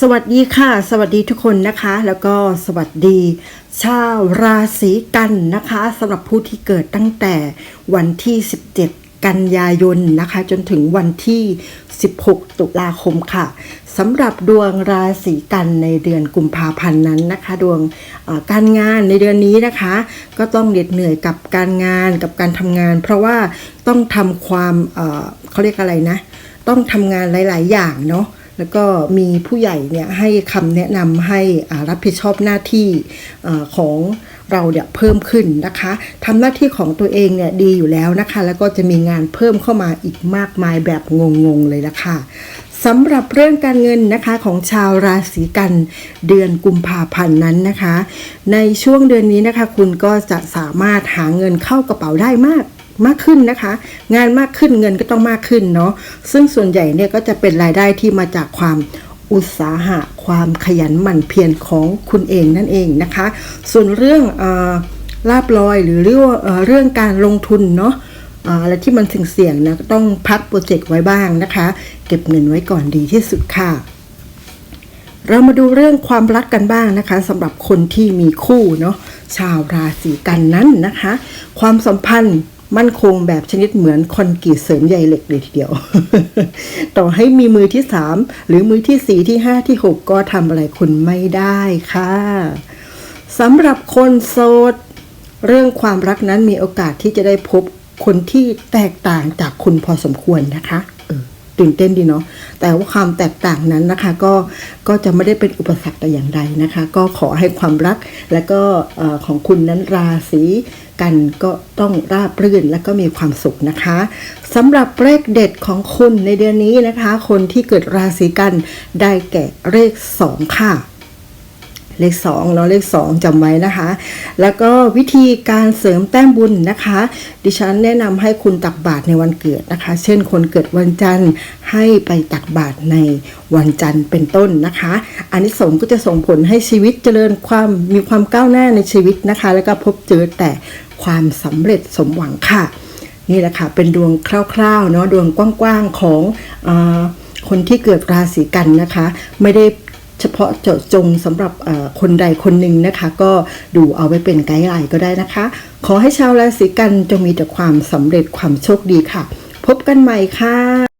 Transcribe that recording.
สวัสดีค่ะ สวัสดีทุกคนนะคะ แล้วก็สวัสดี ชาวราศีกันนะคะสำหรับผู้ที่เกิดตั้งแต่วันที่ 17 กันยายนนะคะ จนถึงวันที่ 16 ตุลาคมค่ะสำหรับดวงราศีกันในเดือนกุมภาพันธ์นั้นนะคะ ดวงการงานในเดือนนี้นะคะ ก็ต้องเหน็ดเหนื่อยกับการงานกับการทำงาน เพราะว่าต้องทำความเเขาเรียกอะไรนะ ต้องทำงานหลาย ๆ อย่างเนาะ แล้วก็มีผู้ใหญ่เนี่ยให้คำแนะนำให้รับผิดชอบหน้าที่ของเราเนี่ยเพิ่มขึ้นนะคะทำหน้าที่ของตัวเองเนี่ยดีอยู่แล้วนะคะ แล้วก็จะมีงานเพิ่มเข้ามาอีกมากมายแบบงงๆเลยละค่ะสำหรับเรื่องการเงินนะคะของชาวราศีกันเดือนกุมภาพันธ์นั้นนะคะ ในช่วงเดือนนี้นะคะ คุณก็จะสามารถหาเงินเข้ากระเป๋าได้มาก มากขึ้นนะคะ งานมากขึ้นเงินก็ต้องมากขึ้นเนาะซึ่งส่วนใหญ่เนี่ยก็จะเป็นรายได้ที่มาจากความอุตสาหะความขยันหมั่นเพียรของคุณเองนั่นเองนะคะ ส่วนเรื่องอลาบลอยหรือเรื่องเรื่องการลงทุนเนาะเอ่ออะไรที่มันเสี่ยงๆนะก็ต้องพักโปรเจกต์ไว้บ้างนะคะ เก็บเงินไว้ก่อนดีที่สุดค่ะ เรามาดูเรื่องความรักกันบ้างนะคะสำหรับคนที่มีคู่เนาะชาวราศีกันนั้นนะคะ ความสัมพันธ์ มั่นคงแบบชนิดเหมือนคอนกรีตเสริมใยเหล็กเลยทีเดียว ต่อให้มีมือที่สามหรือมือที่สี่ที่ห้าที่หกก็ทำอะไรคุณไม่ได้ค่ะสำหรับคนโสด เรื่องความรักนั้นมีโอกาสที่จะได้พบคนที่แตกต่างจากคุณพอสมควรนะคะตื่นเต้นดีเนาะแต่ว่าความแตกต่างนั้นนะคะ ก็ก็จะไม่ได้เป็นอุปสรรคแต่อย่างใดนะคะ ก็ขอให้ความรักและก็ของคุณนั้นราศี กันก็ต้องราบรื่นและก็มีความสุขนะคะสำหรับเลขเด็ดของคุณในเดือนนี้นะคะ คนที่เกิดราศีกันได้แก่เลขสองค่ะ เลข2เนาะเลข 2จำไว้นะคะ แล้วก็วิธีการเสริมแต้มบุญนะคะ ดิฉันแนะนำให้คุณตักบาตรในวันเกิดนะคะ เช่นคนเกิดวันจันทร์ให้ไปตักบาตรในวันจันทร์เป็นต้นนะคะอันนี้สงก็จะส่งผลให้ชีวิตเจริญความมีความก้าวหน้าในชีวิตนะคะ แล้วก็พบเจอแต่ความสำเร็จสมหวังค่ะ นี่แหละค่ะเป็นดวงคร่าวๆเนาะดวงกว้างๆของอคนที่เกิดราศีกันนะคะ ไม่ได้ เฉพาะเจาะจงสำหรับคนใดคนหนึ่งนะคะ ก็ดูเอาไว้เป็นไกด์ไลน์ก็ได้นะคะ ขอให้ชาวราศีกันจงมีแต่ความสำเร็จความโชคดีค่ะ พบกันใหม่ค่ะ